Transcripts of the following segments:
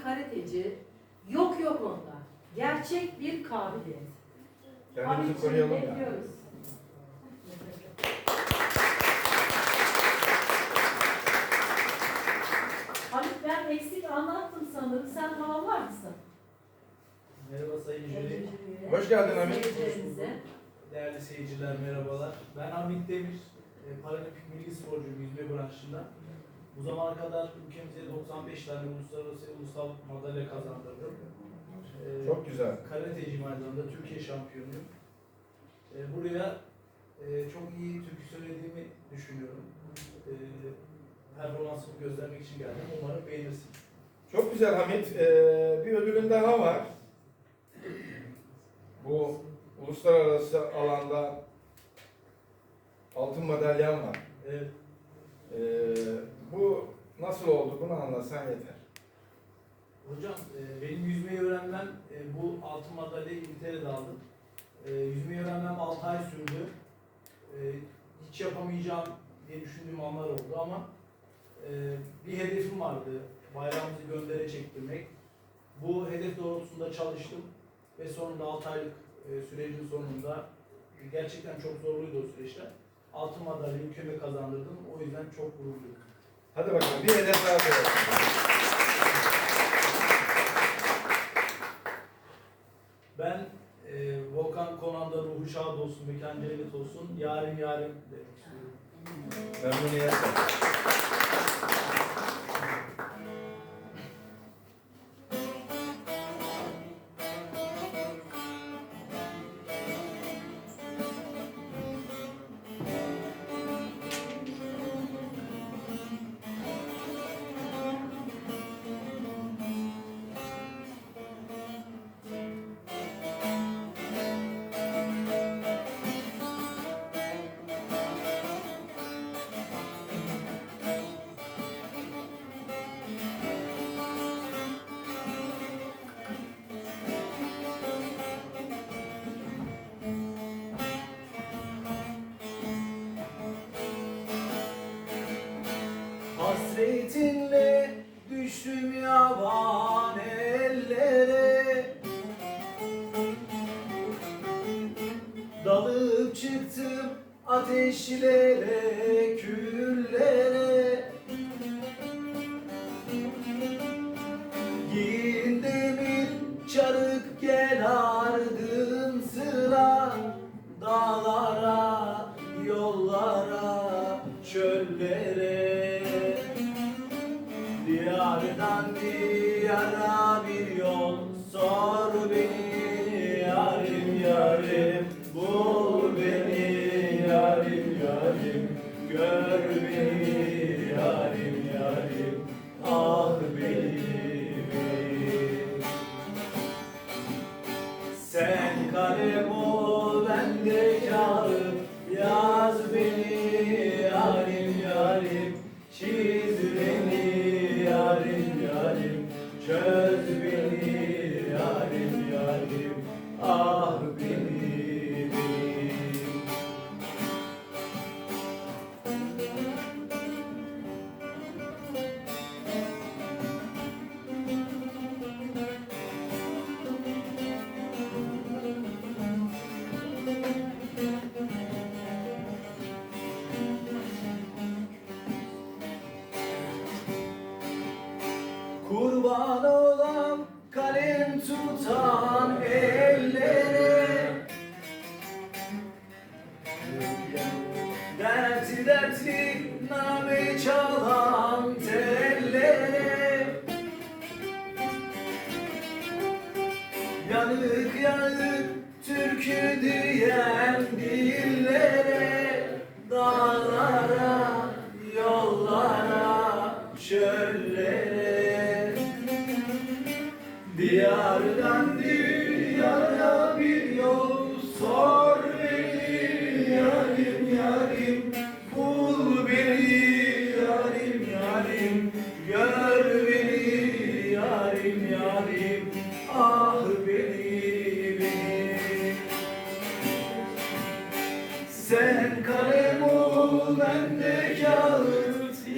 bir karateci. Yok yok onda. Gerçek bir kabiliyet. Kendimizi koruyalım bekliyoruz. Hamit ben eksik anlattım sanırım. Sen tamamlar mısın? Merhaba Sayın Jüri. Hoş geldin Hamit. Seyircilerimize. Değerli seyirciler merhabalar. Ben Hamit Demir. E, Paralimpik milli sporcuyum yüzme branşında. Bu zamana kadar ülkemize 95 tane uluslararası ulusal madalya kazandırdım. E, Çok güzel. Karateciyim aynı zamanda. Türkiye şampiyonuyum. E, buraya e, çok iyi türkü söylediğimi düşünüyorum. E, performansımı göstermek için geldim. Umarım beğenirsin. Çok güzel Hamit. Ee, bir ödülün daha var. Bu uluslararası alanda altın madalyan var. Evet. Ee, bu nasıl oldu? Bunu anlatsan yeter. Hocam e, benim yüzmeyi öğrenmem e, bu altın madalyayı İngiltere'de aldım. E, yüzmeyi öğrenmem 6 ay sürdü. E, hiç yapamayacağım diye düşündüğüm anlar oldu ama e, bir hedefim vardı. Bayrağımızı göndere çektirmek. Bu hedef doğrultusunda çalıştım ve sonunda 6 aylık e, sürecin sonunda gerçekten çok zorluydu o süreçler. Altın madalyayı ülkeme kazandırdım. O yüzden çok gururluyum. Hadi bakalım bir hedef daha koyalım. Ben e, Volkan Konan'da ruhu şad olsun, mekan cennet olsun, yarim yarim demek istiyorum. Memnuniyetle. Hasretinle düştüm yaban ellere. Dalıp çıktım ateşlere, küllere. Giyin demir çarık gel ardın sıra. Dağlara, yollara, çöllere diyara bir yol sor beni Yarim yarim. Bul beni Yarim yarim. Gör beni Yarim yarim. Ah beni Ah Kurban kalem tutan ellere. Dertli dertli name çalan tellere. Yanık yanık türkü diyen dillere Dağlara, yollara, çöllere Diyardan diyara bir yol Yarim yarim. Bul beni Yarim yarim. Gör beni Yarim yarim. Ah beni Sen kalem ol ben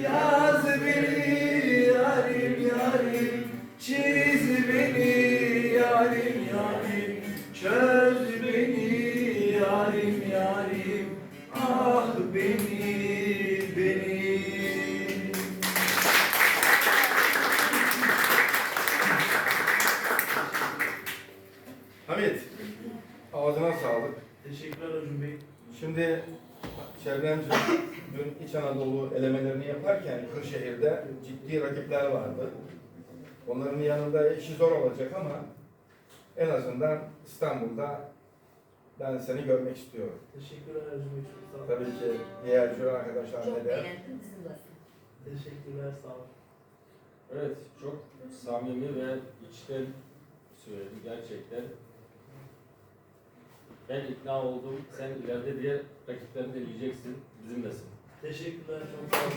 Yaz beni yarim yarim beni yarim yarim Çöz beni yarim yarim Ah beni beni Hamit ağzına sağlık. Teşekkürler Hocam Bey. Şimdi Şebnemciğim dün İç Anadolu elemelerini yaparken Kırşehir'de ciddi rakipler vardı. Onların yanında işi zor olacak ama en azından İstanbul'da ben seni görmek istiyorum. Teşekkürler sağ olun. Tabii ki diğer jüri arkadaşlar Çok der? beğendim. Teşekkürler sağ olun. Evet, çok samimi ve içten söyledi gerçekten. Ben ikna oldum. Sen ileride diğer rakiplerini de eleyeceksin. Bizimlesin. Teşekkürler çok sağ olun.